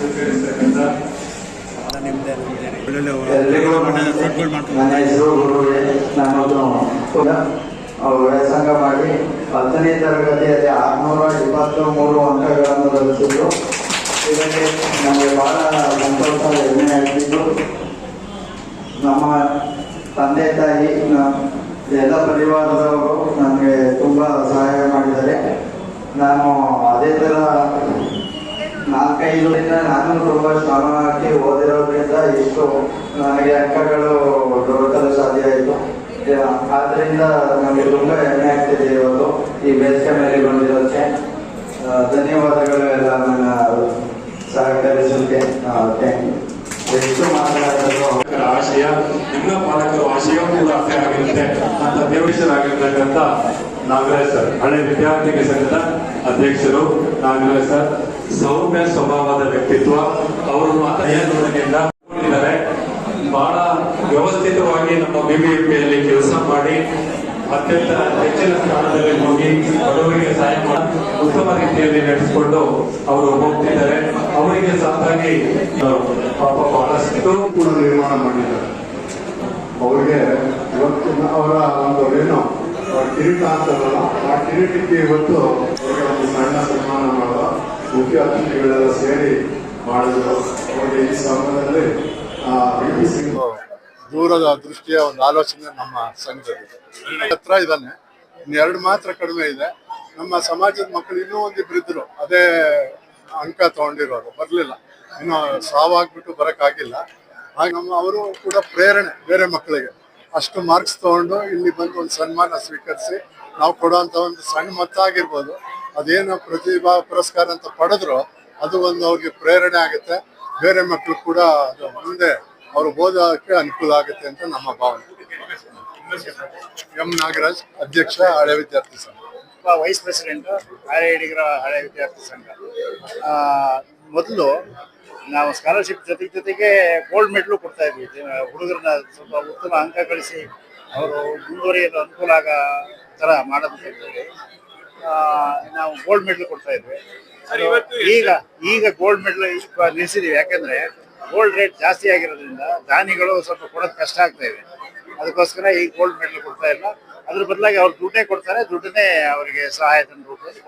ಸ್ವೀಕರಿಸತಕ್ಕಂಥ ನನ್ನ ಹೆಸರು ಗುರುವೇ ನಾನು ವ್ಯಾಸಂಗ ಮಾಡಿ ಹತ್ತನೇ ತರಗತಿಯಲ್ಲಿ ಆರುನೂರ ಇಪ್ಪತ್ತು ಮೂರು ಅಂಕಗಳನ್ನು ಗಳಿಸಿದ್ದು ಇದಕ್ಕೆ ನಮಗೆ ಬಹಳ ಸಂತೋಷ ಹೆಮ್ಮೆ ಆಗ್ತಿದ್ದು ನಮ್ಮ ತಂದೆ ತಾಯಿ ಎಲ್ಲ ಪರಿವಾರದವರು ನನಗೆ ತುಂಬ ಸಹಾಯ ಮಾಡಿದ್ದಾರೆ ನಾನು ಅದೇ ಥರ ದಿನ ನಾನು ತುಂಬ ಶ್ರಮ ಹಾಕಿ ಓದಿರೋದ್ರಿಂದ ಇಷ್ಟು ನನಗೆ ಅಂಕಗಳು ದೊರಕಲು ಸಾಧ್ಯ ಆಯಿತು. ಆದ್ದರಿಂದ ನನಗೆ ತುಂಬ ಹೆಮ್ಮೆ ಆಗ್ತಿದೆ ಇವತ್ತು ಈ ಬೇಸಿಗೆ ಮೇಲೆ ಬಂದಿರೋಕ್ಕೆ. ಧನ್ಯವಾದಗಳು ಎಲ್ಲ ನನ್ನ ಸಹಕರಿಸಲಿಕ್ಕೆ ಎಷ್ಟು ಮಾತನಾಡಲು ಆಶಯ, ನಿಮ್ಮ ಪಾಲಕರು ಆಶಯ ಕೂಡ ಆಗಿರುತ್ತೆ. ಅಂತ ದೇವೇಶರಾಗಿರ್ತಕ್ಕಂಥ ನಾಗರಾಜ್ ಸರ್, ಹಳೆ ವಿದ್ಯಾರ್ಥಿಗಳ ಸಂಘದ ಅಧ್ಯಕ್ಷರು ನಾಗರಾಜ್ ಸರ್ ಸೌಮ್ಯ ಸ್ವಭಾವದ ವ್ಯಕ್ತಿತ್ವ ಅವರು ಅಧ್ಯಯನದಿಂದ ಬಹಳ ವ್ಯವಸ್ಥಿತವಾಗಿ ನಮ್ಮ ಬಿಬಿಎಂಪಿಯಲ್ಲಿ ಕೆಲಸ ಮಾಡಿ, ಅತ್ಯಂತ ಹೆಚ್ಚಿನ ಸ್ಥಾನದಲ್ಲಿ ಹೋಗಿ ಬಡವರಿಗೆ ಸಹಾಯ ಮಾಡಿ, ಉತ್ತಮ ರೀತಿಯಲ್ಲಿ ನಡೆಸಿಕೊಂಡು ಅವರು ಹೋಗ್ತಿದ್ದಾರೆ. ಅವರಿಗೆ ಸಾಕಾಗಿ ಪಾಪ ಬಹಳಷ್ಟು ಕೂಡ ನಿರ್ಮಾಣ ಮಾಡಿದ್ದಾರೆ. ಅವರಿಗೆ ಇವತ್ತು ಅವರ ಒಂದು ಏನು ಕಿರೀಟ ಅಂತಾರಲ್ಲ ಆ ಕಿರೀಟಕ್ಕೆ ಇವತ್ತು ಮುಖ್ಯ ಅತಿಥಿಗಳೆಲ್ಲ ಸೇರಿ ಮಾಡಿದ್ರು. ದೂರದ ದೃಷ್ಟಿಯ ಒಂದು ಆಲೋಚನೆ ನಮ್ಮ ಸಂಘದಲ್ಲಿ. ಹತ್ರ ಇದ್ದಾನೆ. ಇನ್ನೆರಡು ಮಾತ್ರ ಕಡಿಮೆ ಇದೆ. ನಮ್ಮ ಸಮಾಜದ ಮಕ್ಕಳು ಇನ್ನೂ ಒಂದಿಬ್ರು ಇದ್ರು ಅದೇ ಅಂಕ ತಗೊಂಡಿರೋರು. ಬರಲಿಲ್ಲ. ಇನ್ನು ಸಾವಾಗ್ಬಿಟ್ಟು ಬರೋಕ್ಕಾಗಿಲ್ಲ. ಹಾಗೆ ನಮ್ಮ ಅವರು ಕೂಡ ಪ್ರೇರಣೆ ಬೇರೆ ಮಕ್ಕಳಿಗೆ. ಅಷ್ಟು ಮಾರ್ಕ್ಸ್ ತಗೊಂಡು ಇಲ್ಲಿ ಬಂದು ಒಂದು ಸನ್ಮಾನ ಸ್ವೀಕರಿಸಿ ನಾವು ಕೊಡುವಂತ ಒಂದು ಸಣ್ಣ ಮೊತ್ತ ಅದೇನು ಪ್ರತಿಭಾ ಪುರಸ್ಕಾರ ಅಂತ ಪಡೆದ್ರು ಅದು ಒಂದು ಅವ್ರಿಗೆ ಪ್ರೇರಣೆ ಆಗುತ್ತೆ. ಬೇರೆ ಮಕ್ಕಳು ಕೂಡ ಅದು ಮುಂದೆ ಅವ್ರು ಓದೋಕ್ಕೆ ಅನುಕೂಲ ಆಗುತ್ತೆ ಅಂತ ನಮ್ಮ ಭಾವನೆ. ಎಂ ನಾಗರಾಜ್ ಅಧ್ಯಕ್ಷ ಹಳೆ ವಿದ್ಯಾರ್ಥಿ ಸಂಘ. ವೈಸ್ ಪ್ರೆಸಿಡೆಂಟ್ ಹಳೆ ಹಿಡಿಗರ ಹಳೆ ವಿದ್ಯಾರ್ಥಿ ಸಂಘ. ಮೊದಲು ನಾವು ಸ್ಕಾಲರ್ಶಿಪ್ ಜೊತೆ ಜೊತೆಗೆ ಗೋಲ್ಡ್ ಮೆಡ್ಲು ಕೊಡ್ತಾ ಇದ್ವಿ. ಹುಡುಗರನ್ನ ಸ್ವಲ್ಪ ಉತ್ತಮ ಅಂಕ ಗಳಿಸಿ ಅವರು ಮುಂದುವರಿಯಲು ಅನುಕೂಲ ಆಗ ತರ ಆ, ನಾವು ಗೋಲ್ಡ್ ಮೆಡಲ್ ಕೊಡ್ತಾ ಇದ್ವಿ. ಈಗ ಈಗ ಗೋಲ್ಡ್ ಮೆಡಲ್ ನಿಲ್ಲಿಸಿದೀವಿ ಯಾಕಂದ್ರೆ ಗೋಲ್ಡ್ ರೇಟ್ ಜಾಸ್ತಿ ಆಗಿರೋದ್ರಿಂದ ದಾನಿಗಳು ಸ್ವಲ್ಪ ಕೊಡೋದು ಕಷ್ಟ ಆಗ್ತಾ ಇದೆ. ಅದಕ್ಕೋಸ್ಕರ ಈ ಗೋಲ್ಡ್ ಮೆಡಲ್ ಕೊಡ್ತಾ ಇಲ್ಲ. ಅದ್ರ ಬದಲಾಗಿ ಅವ್ರು ದುಡ್ಡೇ ಕೊಡ್ತಾರೆ. ದುಡ್ಡನ್ನೇ ಅವರಿಗೆ ಸಹಾಯ ತಂದು ಕೊಡ್ತಾರೆ.